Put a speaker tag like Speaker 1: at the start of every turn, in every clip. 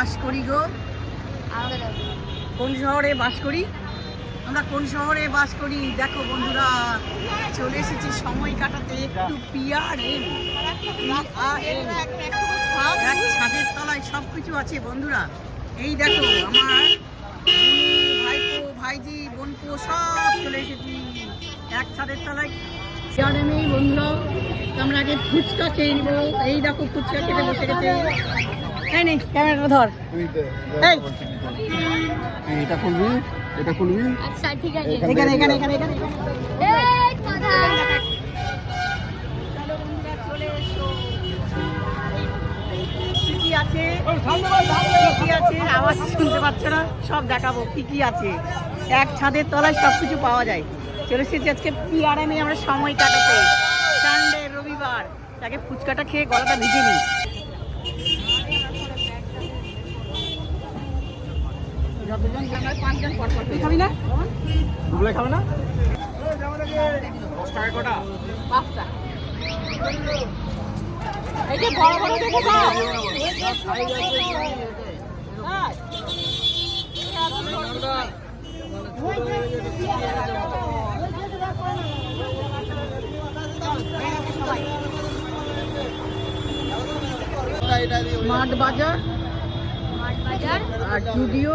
Speaker 1: বাস করি গো। কোন শহরে বাস করি? আমরা কোন শহরে বাস করি? দেখো বন্ধুরা, চলে এসেছি সময় কাটাতে একটু পিয়ার ছাদের তলায় সব কিছু আছে বন্ধুরা। এই দেখো আমার ভাইপো, ভাইজি, বোনপো সব চলে এসেছি। এক ছাদের তলায়। নেই বন্ধুরা, আমরা আগে ফুচকা খেয়ে নিবো। এই দেখো ফুচকা খেতে বসে গেছে। এই নে ক্যামেরাটা ধর। এই।
Speaker 2: এটা খুলবি? এটা খুলবি?
Speaker 3: আচ্ছা ঠিক আছে।
Speaker 1: এখানে এখানে এখানে এখানে
Speaker 3: এই কথা।
Speaker 1: চলো বন্ধুরা চলে এসো। কি কি আছে? কি কি আছে? আওয়াজ শুনতে পাচ্ছ না? সব দেখাবো কি কি আছে। এক ছাদের তলায় সব কিছু পাওয়া যায়। চলে এসেছি আজকে পিআরএমে আমরা সময় কাটাতে। সানডে রবিবার। তাকে ফুচকাটা খেয়ে গলাটা ভিজে নিই। যতজন পাঁচজন খাবি না?
Speaker 2: দুপুরে খাবে না
Speaker 1: পাঁচটা এই যে বড় বড় দেখে দাও। বাজার
Speaker 3: মাঠ বাজার।
Speaker 1: আর জুডিও।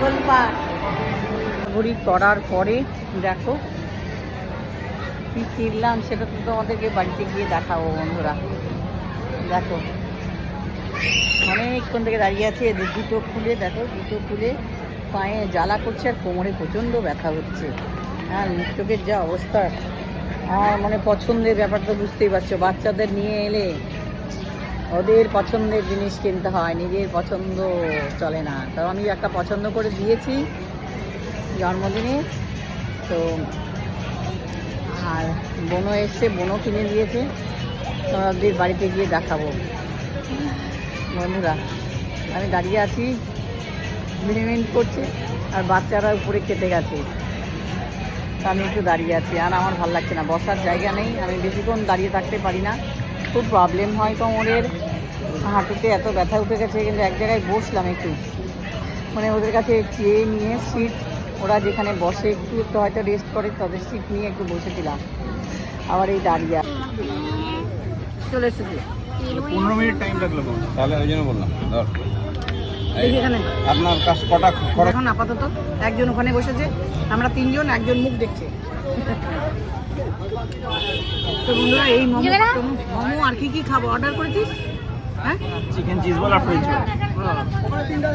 Speaker 1: গোলপাক ঘুরি করার পরে দেখো, কি কিনলাম সেটা তো তোমাদেরকে বাড়িতে গিয়ে দেখাবো বন্ধুরা। দেখো, অনেকক্ষণ থেকে দাঁড়িয়ে আছে, এদের জুতো খুলে দেখো, জুতো খুলে পায়ে জ্বালা করছে আর কোমরে প্রচণ্ড ব্যথা হচ্ছে। হ্যাঁ মুখ যা অবস্থা। আর মানে পছন্দের ব্যাপার তো বুঝতেই পারছ। বাচ্চাদের নিয়ে এলে ওদের পছন্দের জিনিস কিনতে হয়, নিজের পছন্দ চলে না। তো আমি একটা পছন্দ করে দিয়েছি জন্মদিনে। তো আর বোনও এসছে, বোনও কিনে দিয়েছে। তোমাদের বাড়িতে গিয়ে দেখাবো। বন্ধুরা, আমি দাঁড়িয়ে আছি মিনিমিন করছে, আর বাচ্চারা উপরে খেতে গেছে। আমি একটু দাঁড়িয়ে আছি। আর আমার ভালো লাগছে না। বসার জায়গা নেই। আমি বেশিক্ষণ দাঁড়িয়ে থাকতে পারি না। খুব প্রবলেম হয় কোমরের। হাঁটুতে এত ব্যথা উঠে গেছে কিন্তু এক জায়গায় বসলাম একটু। মানে ওদের কাছে চেয়ে নিয়ে সিট ওরা যেখানে বসে একটু একটু হয়তো রেস্ট করে, তাদের সিট নিয়ে একটু বসেছিলাম আবার এই দাঁড়িয়ে। চলে এসেছি।
Speaker 2: পনেরো মিনিট টাইম লাগল তাহলে ওই জন্য বললাম। আপনার কাজ কটা
Speaker 1: এখন আপাতত একজন ওখানে বসেছে আমরা তিনজন একজন মুখ দেখছে। তো বন্ধুরা এই মোমো মোমো আর কি কি খাব? অর্ডার করেছিস? হ্যাঁ?
Speaker 2: চিকেন চিজ বল আর ফ্রেঞ্চ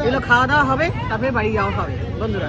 Speaker 1: এগুলো খাওয়া দাওয়া হবে তারপরে বাড়ি যাওয়া হবে বন্ধুরা।